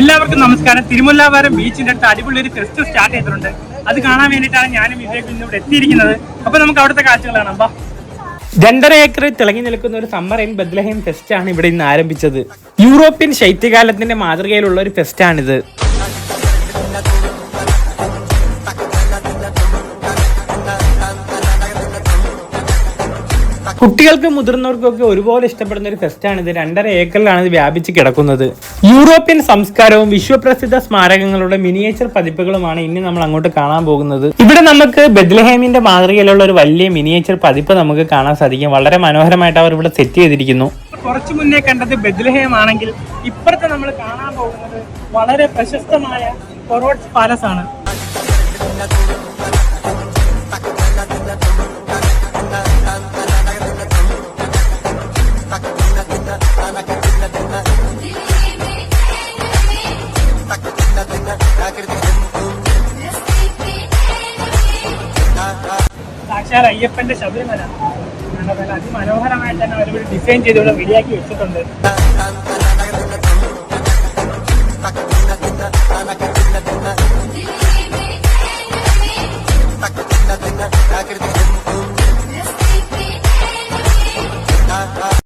എല്ലാവർക്കും നമസ്കാരം. തിരുമുല്ലാവാരം ബീച്ചിന്റെ അടുത്ത് അടിപൊളി ഒരു ഫെസ്റ്റ് സ്റ്റാർട്ട് ചെയ്തിട്ടുണ്ട്. അത് കാണാൻ വേണ്ടിയിട്ടാണ് ഞാനും ഇതേ ഇവിടെ എത്തിയിരിക്കുന്നത്. അപ്പൊ നമുക്ക് അവിടുത്തെ കാഴ്ചകൾ കാണാം. ബാ രണ്ടര ഏക്കർ തിളങ്ങി നിൽക്കുന്ന ഒരു സമ്മർ ഇൻ ബദ്ലഹേം ഫെസ്റ്റ് ആണ് ഇവിടെ ഇന്ന് ആരംഭിച്ചത്. യൂറോപ്യൻ ശൈത്യകാലത്തിന്റെ മാതൃകയിലുള്ള ഒരു ഫെസ്റ്റ് കുട്ടികൾക്കും മുതിർന്നവർക്കൊക്കെ ഒരുപോലെ ഇഷ്ടപ്പെടുന്ന ഒരു ഫെസ്റ്റാണ് ഇത് രണ്ടര ഏക്കറിലാണ് ഇത് വ്യാപിച്ച് കിടക്കുന്നത്. യൂറോപ്യൻ സംസ്കാരവും വിശ്വപ്രസിദ്ധ സ്മാരകങ്ങളുടെ മിനിയേച്ചർ പതിപ്പുകളുമാണ് ഇനി നമ്മൾ അങ്ങോട്ട് കാണാൻ പോകുന്നത്. ഇവിടെ നമുക്ക് ബെദ്ലഹേമിന്റെ മാതൃകയിലുള്ള ഒരു വലിയ മിനിയേച്ചർ പതിപ്പ് നമുക്ക് കാണാൻ സാധിക്കും. വളരെ മനോഹരമായിട്ട് അവർ ഇവിടെ സെറ്റ് ചെയ്തിരിക്കുന്നു. കുറച്ചു മുന്നേ കണ്ടത് ബെദ്ലഹേം ആണെങ്കിൽ ഇപ്പുറത്തെ നമ്മൾ കാണാൻ പോകുന്നത് വളരെ പ്രശസ്തമായ കൊറോട്സ് പാലസ് ആണ് నాకు അയ്യപ്പന്റെ ശബരിമല. അതിമനോഹരമായിട്ട് തന്നെ ഡിസൈൻ ചെയ്ത് ഇവിടെ വെച്ചിട്ടുണ്ട്.